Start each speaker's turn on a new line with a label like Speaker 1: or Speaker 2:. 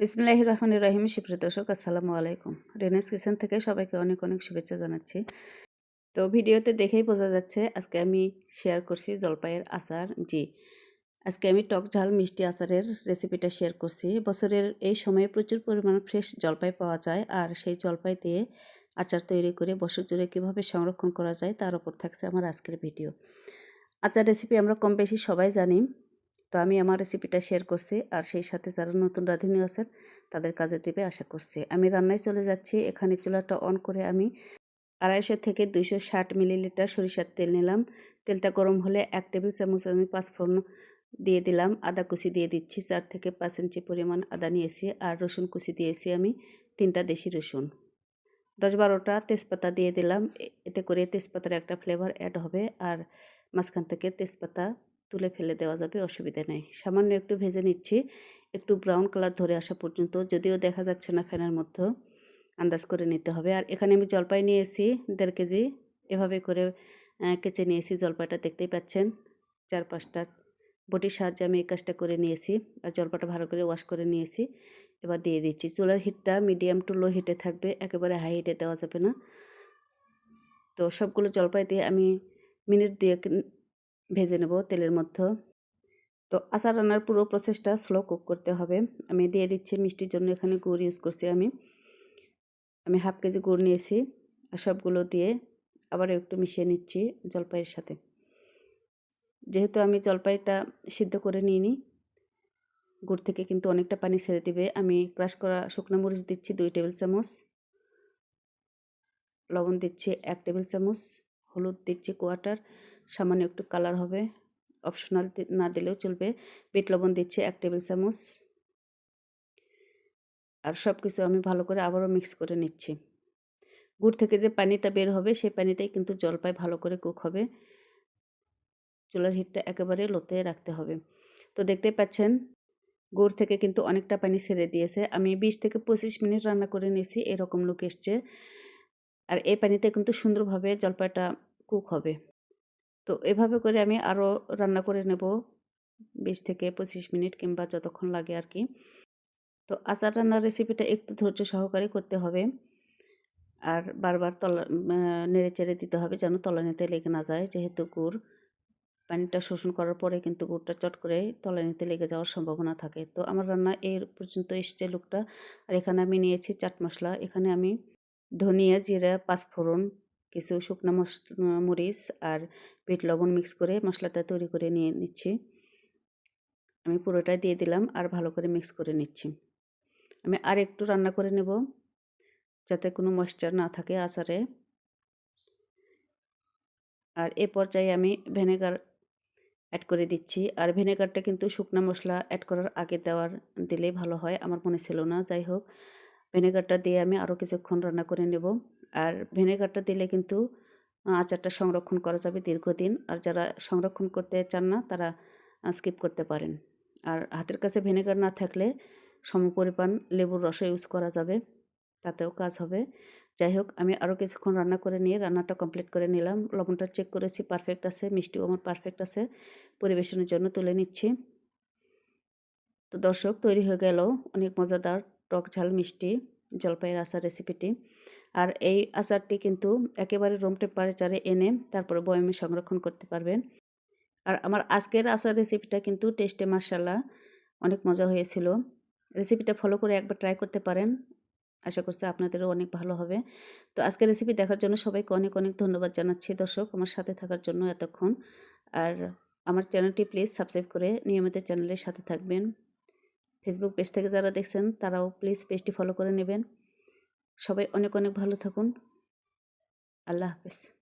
Speaker 1: বিসমিল্লাহির রহমানির রহিম। সুপ্রিয় দর্শক, আসসালামু আলাইকুম। রেনেস কিচেন থেকে সবাইকে অনেক অনেক শুভেচ্ছা জানাচ্ছি। তো ভিডিওতে দেখেই বোঝা যাচ্ছে, আজকে আমি শেয়ার করছি জলপাইয়ের আচার। জি, আজকে আমি টক ঝাল মিষ্টি আচারের রেসিপিটা শেয়ার করছি। বছরের এই সময়ে প্রচুর পরিমাণ ফ্রেশ জলপাই পাওয়া যায় আর সেই জলপাই দিয়ে আচার তৈরি করে বছর জুড়ে কীভাবে সংরক্ষণ করা যায় তার উপর থাকছে আমার আজকের ভিডিও। আচার রেসিপি আমরা কম বেশি সবাই জানি। তো আমি আমার রেসিপিটা শেয়ার করছি। আর সেই সাথে যারা নতুন রাঁধুনি আছেন, তাদের কাজে দেবে আশা করছি। আমি রান্নায় চলে যাচ্ছি। এখানে চুলাটা অন করে আমি আড়াইশো থেকে দুইশো ষাট মিলিলিটার সরিষার তেল নিলাম। তেলটা গরম হলে এক টেবিল চামচ আমি পাঁচফোড়ন দিয়ে দিলাম। আদা কুচি দিয়ে দিচ্ছি। চার থেকে পাঁচ ইঞ্চি পরিমাণ আদা নিয়েছি। আর রসুন কুচি দিয়েছি আমি তিনটা দেশি রসুন। দশ বারোটা তেজপাতা দিয়ে দিলাম। এতে করে তেজপাতার একটা ফ্লেভার অ্যাড হবে। আর মাঝখান থেকে তেজপাতা তুলে ফেলে দেওয়া যাবে, অসুবিধা নেই। সামান্য একটু ভেজে নিচ্ছি। একটু ব্রাউন কালার ধরে আসা পর্যন্ত, যদিও দেখা যাচ্ছে না ফ্যানের মধ্যে, আন্দাজ করে নিতে হবে। আর এখানে আমি জলপাই নিয়েছি, দেড় কেজি। এভাবে করে কেচে নিয়েছি জলপাইটা, দেখতেই পাচ্ছেন। চার পাঁচটা বটির সাহায্যে আমি এই কাজটা করে নিয়েছি। আর জলপাটা ভালো করে ওয়াশ করে নিয়েছি। এবার দিয়ে দিচ্ছি। চুলার হিটটা মিডিয়াম টু লো হিটে থাকবে, একেবারে হাই হিটে দেওয়া যাবে না। তো সবগুলো জলপাই দিয়ে আমি মিনিট দিয়ে ভেজে নেব তেলের মধ্যে। তো আচার রান্নার পুরো প্রসেসটা স্লো কুক করতে হবে। আমি দিয়ে দিচ্ছি মিষ্টির জন্য এখানে গুড় ইউজ করছি আমি। আমি হাফ কেজি গুড় নিয়েছি আর সবগুলো দিয়ে আবার একটু মিশিয়ে নিচ্ছি জলপাইয়ের সাথে। যেহেতু আমি জলপাইটা সিদ্ধ করে নিইনি, গুড় থেকে কিন্তু অনেকটা পানি ছেড়ে দিবে। আমি ক্রাশ করা শুকনো মরিচ দিচ্ছি দুই টেবিল চামচ। লবণ দিচ্ছি এক টেবিল চামচ। হলুদ দিচ্ছি কোয়াটার সামান্য একটু কালার হবে। অপশনাল না দিলেও চলবে। বিট লবণ দিচ্ছি এক টেবিল চামচ। আর সব কিছু আমি ভালো করে আবারও মিক্স করে নিচ্ছি। গুড় থেকে যে পানিটা বের হবে, সেই পানিতেই কিন্তু জলপাই ভালো করে কুক হবে। চুলার হিটটা একেবারে লোতে রাখতে হবে। তো দেখতে পাচ্ছেন, গুড় থেকে কিন্তু অনেকটা পানি ছেড়ে দিয়েছে। আমি বিশ থেকে পঁচিশ মিনিট রান্না করে নিয়েছি, এরকম লুক এসছে। আর এই পানিতে কিন্তু সুন্দরভাবে জলপাইটা কুক হবে। তো এভাবে করে আমি আরও রান্না করে নেব বিশ থেকে পঁচিশ মিনিট কিংবা যতক্ষণ লাগে আর কি। তো আচার রান্নার রেসিপিটা একটু ধৈর্য সহকারে করতে হবে। আর বারবার তলা নেড়ে চেড়ে দিতে হবে যেন তলানিতে লেগে না যায়। যেহেতু গুড়, পানিটা শোষণ করার পরে কিন্তু গুড়টা চট করে তলানিতে লেগে যাওয়ার সম্ভাবনা থাকে। তো আমার রান্না এই পর্যন্ত এসছে লুকটা। আর এখানে আমি নিয়েছি চাট মশলা। এখানে আমি ধনিয়া, জিরা, পাঁচফোড়ন কিছু শুকনো মশ মরিচ আর বিট লবণ মিক্স করে মশলাটা তৈরি করে নিয়ে নিচ্ছি। আমি পুরোটাই দিয়ে দিলাম আর ভালো করে মিক্স করে নিচ্ছি। আমি আর একটু রান্না করে নেব যাতে কোনো ময়েশ্চার না থাকে আচারে। আর এ পর্যায়ে আমি ভিনেগার অ্যাড করে দিচ্ছি। আর ভিনেগারটা কিন্তু শুকনো মশলা অ্যাড করার আগে দেওয়ার দিলেই ভালো হয়। আমার মনে ছিল না, যাই হোক। ভিনেগারটা দিয়ে আমি আরও কিছুক্ষণ রান্না করে নেব। আর ভিনেগারটা দিলে কিন্তু আচারটা সংরক্ষণ করা যাবে দীর্ঘদিন। আর যারা সংরক্ষণ করতে চান না, তারা স্কিপ করতে পারেন। আর হাতের কাছে ভিনেগার না থাকলে সমপরিমাণ লেবুর রস ইউজ করা যাবে। তাতেও কাজ হবে। যাই হোক, আমি আরও কিছুক্ষণ রান্না করে নিয়ে রান্নাটা কমপ্লিট করে নিলাম। লবণটা চেক করেছি পারফেক্ট আছে। মিষ্টিও আমার পারফেক্ট আছে। পরিবেশনের জন্য তুলে নিচ্ছি। তো দর্শক, তৈরি হয়ে গেল অনেক মজাদার টক ঝাল, মিষ্টি, জলপাইয়ের আচার রেসিপিটি আর এই আচারটি কিন্তু একেবারে রুম টেম্পারেচারে এনে তারপরে বয়মে সংরক্ষণ করতে পারবেন। আর আমার আজকের আচার রেসিপিটা কিন্তু টেস্টে মার্শাল্লাহ অনেক মজা হয়েছিল। রেসিপিটা ফলো করে একবার ট্রাই করতে পারেন। আশা করছি আপনাদেরও অনেক ভালো হবে। তো আজকের রেসিপি দেখার জন্য সবাইকে অনেক অনেক ধন্যবাদ জানাচ্ছি দর্শক আমার সাথে থাকার জন্য এতক্ষণ। আর আমার চ্যানেলটি প্লিজ সাবস্ক্রাইব করে নিয়মিত চ্যানেলের সাথে থাকবেন। ফেসবুক পেজ থেকে যারা দেখছেন, তারাও প্লিজ পেজটি ফলো করে নেবেন। সবাই অনেক অনেক ভালো থাকুন। আল্লাহ হাফেজ।